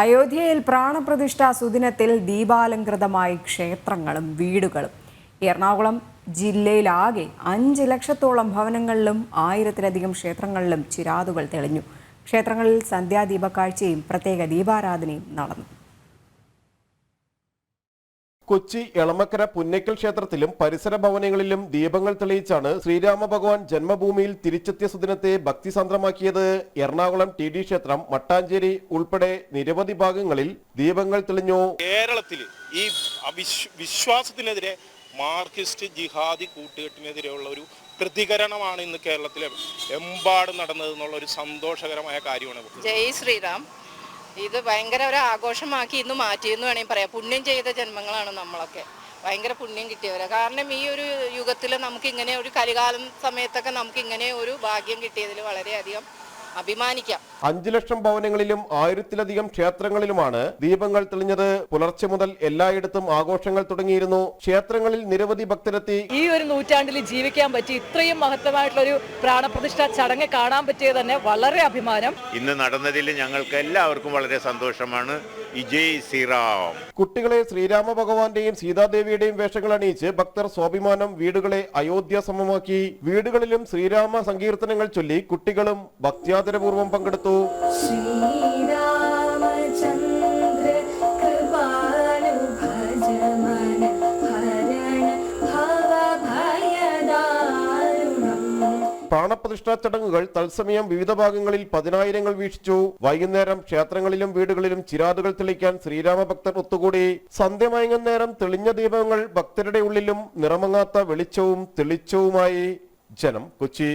അയോധ്യയിൽ പ്രാണപ്രതിഷ്ഠാ സുദിനത്തിൽ ദീപാലംകൃതമായി ക്ഷേത്രങ്ങളും വീടുകളും. എറണാകുളം ജില്ലയിലാകെ അഞ്ച് ലക്ഷത്തോളം ഭവനങ്ങളിലും ആയിരത്തിലധികം ക്ഷേത്രങ്ങളിലും ചിരാതുകൾ തെളിഞ്ഞു. ക്ഷേത്രങ്ങളിൽ സന്ധ്യാദീപ കാഴ്ചയും പ്രത്യേക ദീപാരാധനയും നടന്നു. കൊച്ചി എളമക്കര പുന്നയ്ക്കൽ ക്ഷേത്രത്തിലും പരിസര ഭവനങ്ങളിലും ദീപങ്ങൾ തെളിയിച്ചാണ് ശ്രീരാമ ഭഗവാൻ ജന്മഭൂമിയിൽ തിരിച്ചെത്തിയ സുദിനത്തെ ഭക്തിസാന്ദ്രമാക്കിയത്. എറണാകുളം ടി ഡി ക്ഷേത്രം മട്ടാഞ്ചേരി ഉൾപ്പെടെ നിരവധി ഭാഗങ്ങളിൽ ദീപങ്ങൾ തെളിഞ്ഞു. കേരളത്തിൽ ഈ വിശ്വാസത്തിനെതിരെ മാർക്സിസ്റ്റ് ജിഹാദി കൂട്ടുകെട്ടിനെതിരെയുള്ള ഒരു പ്രതികരണമാണ് ഇന്ന് കേരളത്തിലെ എമ്പാടും നടന്നത് എന്നുള്ള ഒരു സന്തോഷകരമായ കാര്യമാണ്. ജയ് ശ്രീറാം. ഇത് ഭയങ്കര ഒരു ആഘോഷമാക്കി ഇന്ന് മാറ്റിയെന്ന് വേണമെങ്കിൽ പറയാം. പുണ്യം ചെയ്ത ജന്മങ്ങളാണ് നമ്മളൊക്കെ. ഭയങ്കര പുണ്യം കിട്ടിയവരാണ് കാരണം ഈ ഒരു യുഗത്തിൽ നമുക്ക് ഇങ്ങനെ ഒരു കലികാലം സമയത്തൊക്കെ നമുക്ക് ഇങ്ങനെ ഒരു ഭാഗ്യം കിട്ടിയതിൽ വളരെയധികം അഭിമാനിക്കാം. അഞ്ചു ലക്ഷം ഭവനങ്ങളിലും ആയിരത്തിലധികം ക്ഷേത്രങ്ങളിലുമാണ് ദീപങ്ങൾ തെളിഞ്ഞത്. പുലർച്ചെ മുതൽ എല്ലായിടത്തും ആഘോഷങ്ങൾ തുടങ്ങിയിരുന്നു. ക്ഷേത്രങ്ങളിൽ നിരവധി ഭക്തരെത്തി. ഈ ഒരു നൂറ്റാണ്ടിൽ ജീവിക്കാൻ പറ്റി ഇത്രയും മഹത്തമായിട്ടുള്ള ഒരു പ്രാണപ്രതിഷ്ഠ ചടങ്ങ് കാണാൻ പറ്റിയത് തന്നെ വളരെ അഭിമാനം. ഇന്ന് നടന്നതിൽ ഞങ്ങൾക്ക് എല്ലാവർക്കും വളരെ സന്തോഷമാണ്. വിജയ് ശ്രീറാം. കുട്ടികളെ ശ്രീരാമ ഭഗവാന്റെയും സീതാദേവിയുടെയും വേഷങ്ങൾ അണിയിച്ച് ഭക്തർ സ്വാഭിമാനം വീടുകളെ അയോധ്യ സമമാക്കി. വീടുകളിലും ശ്രീരാമ സങ്കീർത്തനങ്ങൾ ചൊല്ലി കുട്ടികളും ഭക്ത്യാദരപൂർവം പങ്കെടുത്തു. ഓർത്തു ശ്രീരാമചന്ദ്ര പ്രാണപ്രതിഷ്ഠാ ചടങ്ങുകൾ തത്സമയം വിവിധ ഭാഗങ്ങളിൽ പതിനായിരങ്ങൾ വീക്ഷിച്ചു. വൈകുന്നേരം ക്ഷേത്രങ്ങളിലും വീടുകളിലും ചിരാതുകൾ തെളിക്കാൻ ശ്രീരാമ ഭക്തർ ഒത്തുകൂടി. സന്ധ്യമയങ്ങുന്നേരം തെളിഞ്ഞ ദീപങ്ങൾ ഭക്തരുടെ ഉള്ളിലും നിറമങ്ങാത്ത വെളിച്ചവും തെളിച്ചവുമായി. ജനം കൊച്ചി.